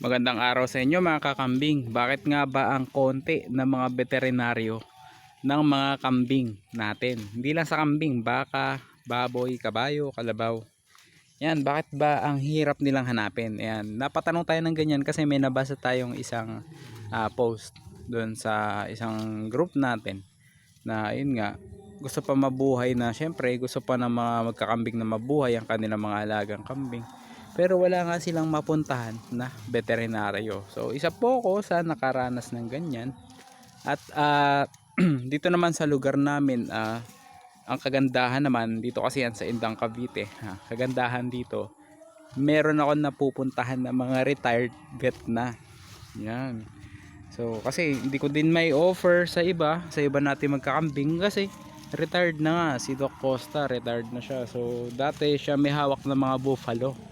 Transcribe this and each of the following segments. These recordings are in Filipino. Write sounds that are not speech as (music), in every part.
Magandang araw sa inyo mga kakambing. Bakit nga ba ang konti ng mga veterinaryo ng mga kambing natin? Hindi lang sa kambing, baka, baboy, kabayo, kalabaw. Yan, bakit ba ang hirap nilang hanapin? Yan, napatanong tayo ng ganyan kasi may nabasa tayong isang ah, post doon sa isang group natin na yun nga, gusto pa mabuhay na syempre gusto pa ng mga magkakambing na mabuhay ang kanilang mga alagang kambing pero wala nga silang mapuntahan na veterinaryo. So isa po ako sa nakaranas ng ganyan. At ah, (clears throat) dito naman sa lugar namin ah, ang kagandahan naman dito kasi yan sa Indang Cavite ha, kagandahan dito meron ako napupuntahan na mga retired vet na. Yan. So kasi hindi ko din may offer sa iba. Sa iba natin magkakambing kasi retired na nga si Doc Costa retired na siya. So dati siya may hawak ng mga buffalo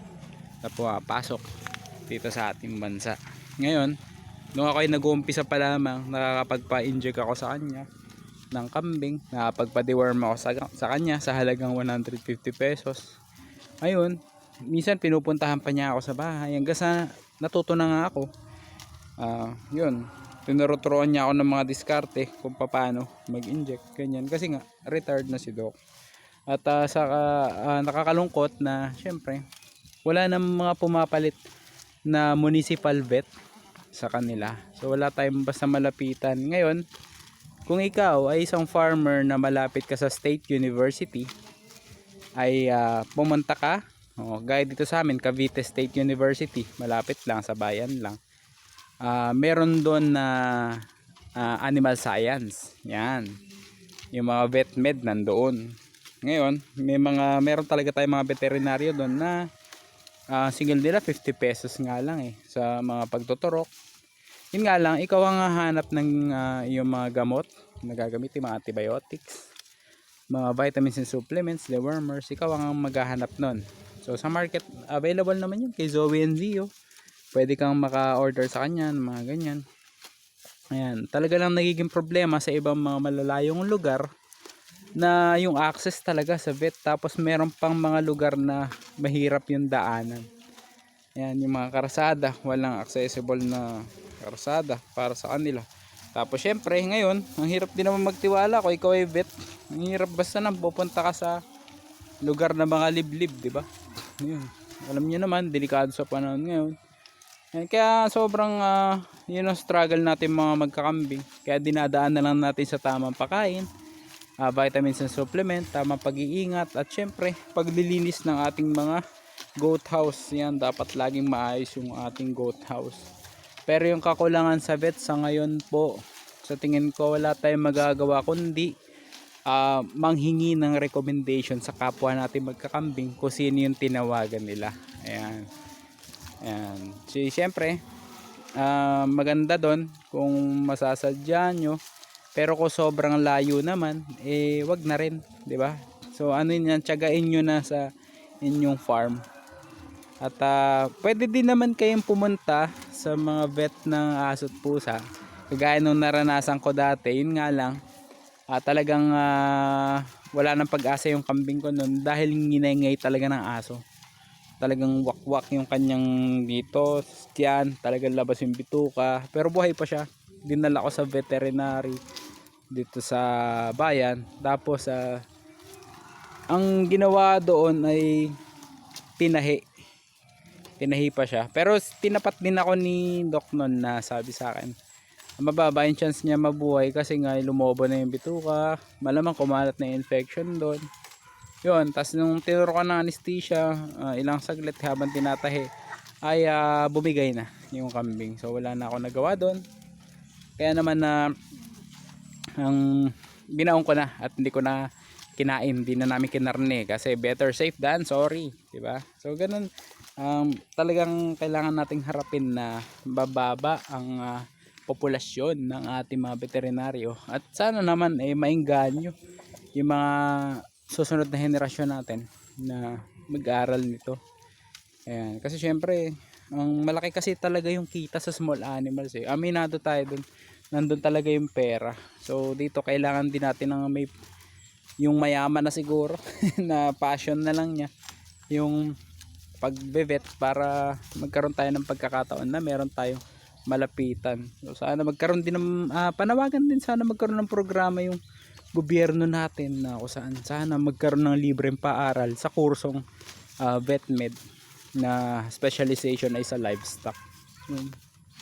na pumapasok dito sa ating bansa. Ngayon nung ako ay nag-uumpisa pa lamang nakakapagpa-inject ako sa kanya ng kambing. Nakapagpa-deworm ako sa, sa kanya sa halagang 150 pesos. Ayun minsan pinupuntahan pa niya ako sa bahay. Hanggang sa natuto na nga ako. Ah yun. Tinuruturuan niya ako ng mga diskarte kung paano mag-inject ganyan. Kasi nga retired na si Doc. At ah, sa ah, nakakalungkot na syempre wala nang mga pumapalit na municipal vet sa kanila so wala tayong basta malapitan ngayon kung ikaw ay isang farmer na malapit ka sa state university ay ah, pumunta ka oh, gaya dito sa amin Cavite State University malapit lang sa bayan lang Ah, meron doon na ah, animal science. Yan. Yung mga vet med nandoon. Ngayon, may mga meron talaga tayong mga veterinaryo doon na ah, single nila 50 pesos nga lang eh sa mga pagtuturok. Yun nga lang, ikaw ang hahanap ng ah, yung mga gamot na gagamit, yung mga antibiotics, mga vitamins and supplements, dewormers, ikaw ang maghahanap nun. So sa market, available naman yun kay Zoe and Zio pwede kang maka-order sa kanya mga ganyan ayan talaga lang nagiging problema sa ibang mga malalayong lugar na yung access talaga sa vet tapos meron pang mga lugar na mahirap yung daanan. Ayan yung mga karsada walang accessible na karsada para sa kanila. Tapos syempre ngayon ang hirap din naman magtiwala kung ikaw ay vet ang hirap basta nang pupunta ka sa lugar na mga liblib di ba? Alam niyo naman delikado sa panahon ngayon. Ayan, kaya sobrang ah, yun ang struggle natin mga magkakambing. Kaya dinadaan na lang natin sa tamang pagkain, ah, vitamins and supplement, tamang pag-iingat at syempre paglilinis ng ating mga goat house. Yan dapat laging maayos yung ating goat house. Pero yung kakulangan sa vet sa ngayon po, sa tingin ko wala tayong magagawa kundi ah, manghingi ng recommendation sa kapwa natin magkakambing kung sino yung tinawagan nila. Ayan. Ayan. Si, siyempre, ah, maganda doon kung masasadya nyo. Pero kung sobrang layo naman, eh wag na rin, 'di ba? So ano yan, tiyagain nyo na sa inyong farm. At ah, pwede din naman kayong pumunta sa mga vet ng aso at pusa. Kagaya nung naranasan ko dati, yun nga lang, ah, talagang ah, wala nang pag-asa yung kambing ko noon dahil nginaingay talaga ng aso talagang wakwak yung kanyang dito tiyan talagang labas yung bituka pero buhay pa siya dinala ko sa veterinary dito sa bayan. Tapos ah, ang ginawa doon ay tinahi tinahi pa siya. Pero tinapat din ako ni doc noon na sabi sa akin mababa yung chance niya mabuhay kasi nga lumobo na yung bituka. Malamang kumalat na infection doon. Yun, tas nung tinuro ko ng anesthesia, ah, ilang saglit habang tinatahi, ay ah, bumigay na yung kambing. So wala na ako nagawa doon. Kaya naman na ang binaon ko na at hindi ko na kinain, hindi na namin kinarne kasi better safe than sorry, 'di ba? So ganun um, talagang kailangan nating harapin na bababa ang ah, populasyon ng ating mga veterinaryo at sana naman eh maingganyo yung mga susunod na henerasyon natin na mag-aral nito. Ayan. Kasi syempre, ang malaki kasi talaga yung kita sa small animals eh. Aminado tayo dun. Nandun talaga yung pera. So dito kailangan din natin ng may yung mayaman na siguro (laughs) na passion na lang niya. Yung pagbevet para magkaroon tayo ng pagkakataon na meron tayong malapitan. So, sana magkaroon din ng ah, panawagan din sana magkaroon ng programa yung gobyerno natin na kung saan sana magkaroon ng libreng paaral sa kursong ah, vetmed na specialization ay sa livestock. Yun.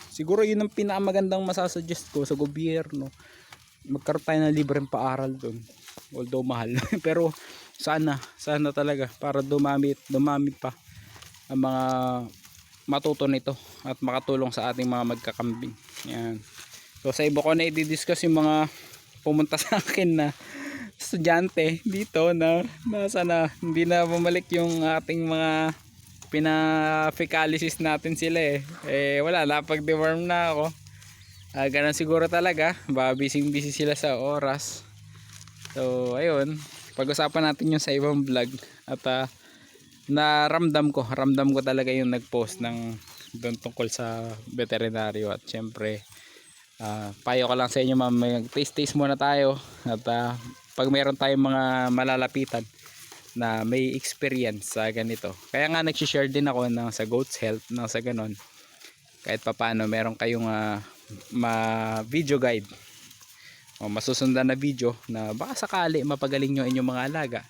Siguro yun ang pinakamagandang masasuggest ko sa gobyerno. Magkaroon tayo ng libreng paaral doon. Although mahal. (laughs) Pero sana, sana talaga para dumami, dumami pa ang mga matuto nito at makatulong sa ating mga magkakambing. Yan. So sa iba ko na i-discuss yung mga pumunta (laughs) sa akin na estudyante dito na nasa na hindi na bumalik yung ating mga pina-fecalysis natin sila eh. Eh wala, napag-deworm na ako. Ah, ganun siguro talaga. Baka busy-busy sila sa oras. So, ayun. Pag-usapan natin yung sa ibang vlog. At ah, naramdam ko, ramdam ko talaga yung nag-post ng doon tungkol sa veterinaryo. At syempre, ah, payo ko lang sa inyo ma'am, mag-taste-taste muna tayo. At ah, pag meron tayong mga malalapitan, na may experience sa ganito. Kaya nga nag-share din ako ng sa Goats Health ng sa ganon. Kahit papaano meron kayong ah, ma video guide o masusundan na video na baka sakali mapagaling nyo inyong mga alaga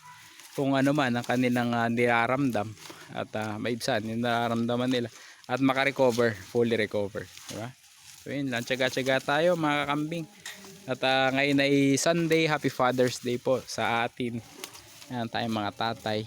kung ano man ang kanilang ah, niraramdam at uh, maibsan yung nararamdaman nila at makarecover, fully recover. Diba? So yun lang, tsaga-tsaga tayo mga kambing. At ah, ngayon ay Sunday, Happy Father's Day po sa atin. Ayan tayong mga tatay.